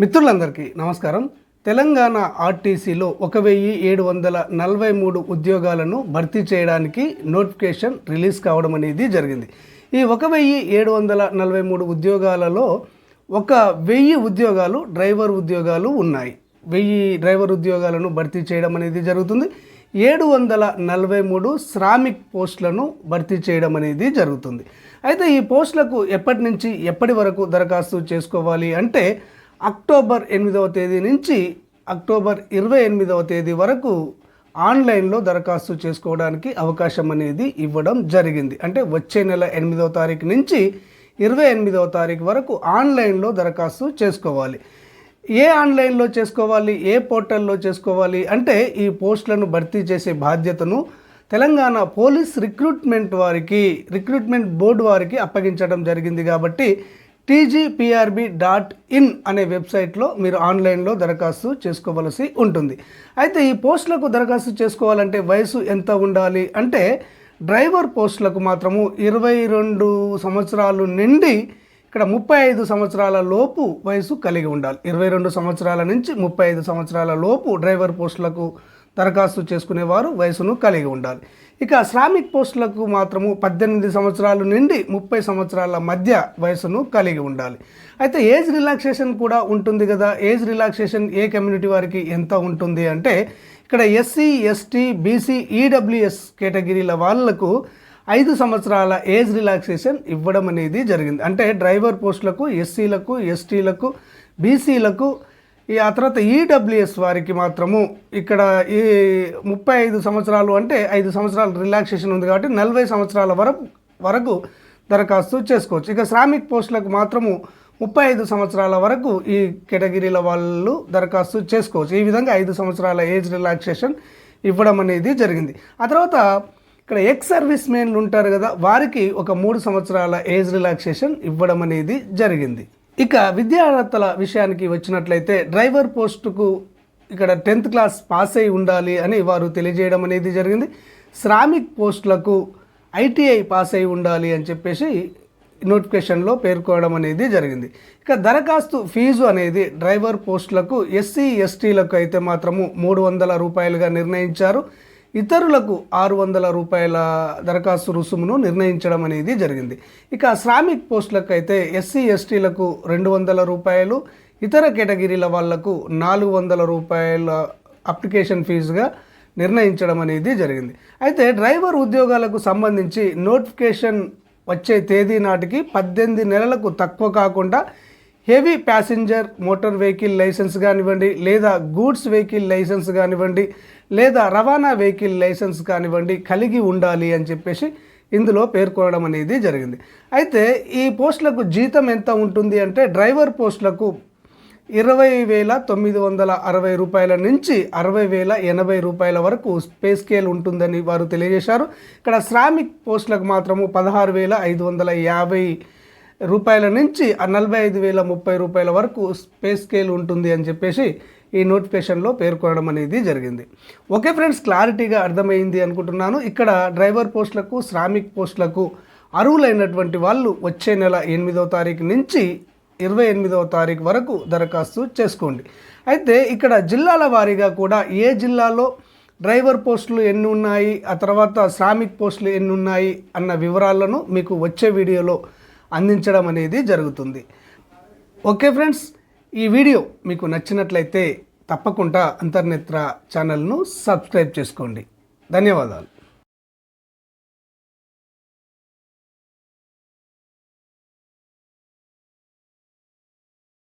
మిత్రులందరికీ నమస్కారం. తెలంగాణ ఆర్టీసీలో ఒక వెయ్యి ఏడు వందల నలభై మూడు ఉద్యోగాలను భర్తీ చేయడానికి నోటిఫికేషన్ రిలీజ్ కావడం అనేది జరిగింది. ఈ ఒక వెయ్యి ఏడు వందల నలభై మూడు ఉద్యోగాలలో ఒక వెయ్యి ఉద్యోగాలు డ్రైవర్ ఉద్యోగాలు ఉన్నాయి. వెయ్యి డ్రైవర్ ఉద్యోగాలను భర్తీ చేయడం అనేది జరుగుతుంది. ఏడు వందల నలభై మూడు శ్రామిక్ పోస్టులను భర్తీ చేయడం అనేది జరుగుతుంది. అయితే ఈ పోస్టులకు ఎప్పటి నుంచి ఎప్పటి వరకు దరఖాస్తు చేసుకోవాలి అంటే అక్టోబర్ ఎనిమిదవ తేదీ నుంచి అక్టోబర్ ఇరవై ఎనిమిదవ తేదీ వరకు ఆన్లైన్లో దరఖాస్తు చేసుకోవడానికి అవకాశం అనేది ఇవ్వడం జరిగింది. అంటే వచ్చే నెల ఎనిమిదవ తారీఖు నుంచి ఇరవై ఎనిమిదవ తారీఖు వరకు ఆన్లైన్లో దరఖాస్తు చేసుకోవాలి. ఏ ఆన్లైన్లో చేసుకోవాలి? ఏ పోర్టల్లో చేసుకోవాలి? అంటే ఈ పోస్టులను భర్తీ చేసే బాధ్యతను తెలంగాణ పోలీస్ రిక్రూట్మెంట్ వారికి రిక్రూట్మెంట్ బోర్డు వారికి అప్పగించడం జరిగింది కాబట్టి టీజీపీఆర్బి డాట్ ఇన్ అనే వెబ్సైట్లో మీరు ఆన్లైన్లో దరఖాస్తు చేసుకోవలసి ఉంటుంది. అయితే ఈ పోస్టులకు దరఖాస్తు చేసుకోవాలంటే వయసు ఎంత ఉండాలి? అంటే డ్రైవర్ పోస్టులకు మాత్రము ఇరవై రెండు సంవత్సరాలు నిండి ఇక్కడ ముప్పై ఐదు సంవత్సరాల లోపు వయసు కలిగి ఉండాలి. ఇరవై రెండు సంవత్సరాల నుంచి ముప్పై ఐదు సంవత్సరాల లోపు డ్రైవర్ పోస్టులకు దరఖాస్తు చేసుకునేవారు వయసును కలిగి ఉండాలి. ఇక శ్రామిక్ పోస్టులకు మాత్రము పద్దెనిమిది సంవత్సరాల నుండి ముప్పై సంవత్సరాల మధ్య వయసును కలిగి ఉండాలి. అయితే ఏజ్ రిలాక్సేషన్ కూడా ఉంటుంది కదా? ఏజ్ రిలాక్సేషన్ ఏ కమ్యూనిటీ వారికి ఎంత ఉంటుంది అంటే ఇక్కడ ఎస్సీ ఎస్టీ బీసీ ఈడబ్ల్యూఎస్ కేటగిరీల వాళ్ళకు ఐదు సంవత్సరాల ఏజ్ రిలాక్సేషన్ ఇవ్వడం అనేది జరిగింది. అంటే డ్రైవర్ పోస్టులకు ఎస్సీలకు ఎస్టీలకు బీసీలకు ఈ ఆ తర్వాత ఈడబ్ల్యూఎస్ వారికి మాత్రము ఇక్కడ ఈ ముప్పై ఐదు సంవత్సరాలు అంటే ఐదు సంవత్సరాలు రిలాక్సేషన్ ఉంది కాబట్టి నలభై సంవత్సరాల వరకు వరకు దరఖాస్తు చేసుకోవచ్చు. ఇక శ్రామిక్ పోస్టులకు మాత్రము ముప్పై ఐదు సంవత్సరాల వరకు ఈ కేటగిరీల వాళ్ళు దరఖాస్తు చేసుకోవచ్చు. ఈ విధంగా ఐదు సంవత్సరాల ఏజ్ రిలాక్సేషన్ ఇవ్వడం అనేది జరిగింది. ఆ తర్వాత ఇక్కడ ఎక్స్ సర్వీస్ మెన్లు ఉంటారు కదా వారికి ఒక మూడు సంవత్సరాల ఏజ్ రిలాక్సేషన్ ఇవ్వడం అనేది జరిగింది. ఇక విద్యార్హతల విషయానికి వచ్చినట్లయితే డ్రైవర్ పోస్టుకు ఇక్కడ టెన్త్ క్లాస్ పాస్ అయి ఉండాలి అని వారు తెలియజేయడం అనేది జరిగింది. శ్రామిక్ పోస్టులకు ఐటీఐ పాస్ అయి ఉండాలి అని చెప్పేసి నోటిఫికేషన్లో పేర్కోవడం అనేది జరిగింది. ఇక దరఖాస్తు ఫీజు అనేది డ్రైవర్ పోస్టులకు ఎస్సీ ఎస్టీలకు అయితే మాత్రము మూడు వందల రూపాయలుగా నిర్ణయించారు. ఇతరులకు ఆరు వందల రూపాయల దరఖాస్తు రుసుమును నిర్ణయించడం అనేది జరిగింది. ఇక శ్రామిక్ పోస్టులకు అయితే ఎస్సీ ఎస్టీలకు రెండు వందల రూపాయలు ఇతర కేటగిరీల వాళ్ళకు నాలుగు వందల రూపాయల అప్లికేషన్ ఫీజుగా నిర్ణయించడం అనేది జరిగింది. అయితే డ్రైవర్ ఉద్యోగాలకు సంబంధించి నోటిఫికేషన్ వచ్చే తేదీ నాటికి పద్దెనిమిది నెలలకు తక్కువ కాకుండా heavy passenger motor vehicle licence కానివ్వండి లేదా గూడ్స్ వెహికల్ లైసెన్స్ కానివ్వండి లేదా రవాణా వెహికల్ లైసెన్స్ కానివ్వండి కలిగి ఉండాలి అని చెప్పేసి ఇందులో పేర్కొనడం అనేది జరిగింది. అయితే ఈ పోస్టులకు జీతం ఎంత ఉంటుంది అంటే డ్రైవర్ పోస్టులకు ఇరవై వేల తొమ్మిది వందల అరవై రూపాయల నుంచి అరవై వేల ఎనభై రూపాయల వరకు పే స్కేల్ ఉంటుందని వారు తెలియజేశారు. ఇక్కడ శ్రామిక్ పోస్టులకు మాత్రము పదహారు వేల ఐదు వందల యాభై రూపాయల నుంచి నలభై ఐదు వేల ముప్పై రూపాయల వరకు పే స్కేల్ ఉంటుంది అని చెప్పేసి ఈ నోటిఫికేషన్లో పేర్కొనడం అనేది జరిగింది. ఓకే ఫ్రెండ్స్ క్లారిటీగా అర్థమైంది అనుకుంటున్నాను. ఇక్కడ డ్రైవర్ పోస్టులకు శ్రామిక్ పోస్టులకు అర్హులైనటువంటి వాళ్ళు వచ్చే నెల ఎనిమిదవ తారీఖు నుంచి ఇరవై ఎనిమిదవ తారీఖు వరకు దరఖాస్తు చేసుకోండి. అయితే ఇక్కడ జిల్లాల వారీగా కూడా ఏ జిల్లాలో డ్రైవర్ పోస్టులు ఎన్ని ఉన్నాయి ఆ తర్వాత శ్రామిక్ పోస్టులు ఎన్ని ఉన్నాయి అన్న వివరాలను మీకు వచ్చే వీడియోలో అందించడం అనేది జరుగుతుంది. ఓకే ఫ్రెండ్స్ ఈ వీడియో మీకు నచ్చినట్లయితే తప్పకుండా అంతర్నేత్ర ఛానల్ను సబ్స్క్రైబ్ చేసుకోండి. ధన్యవాదాలు.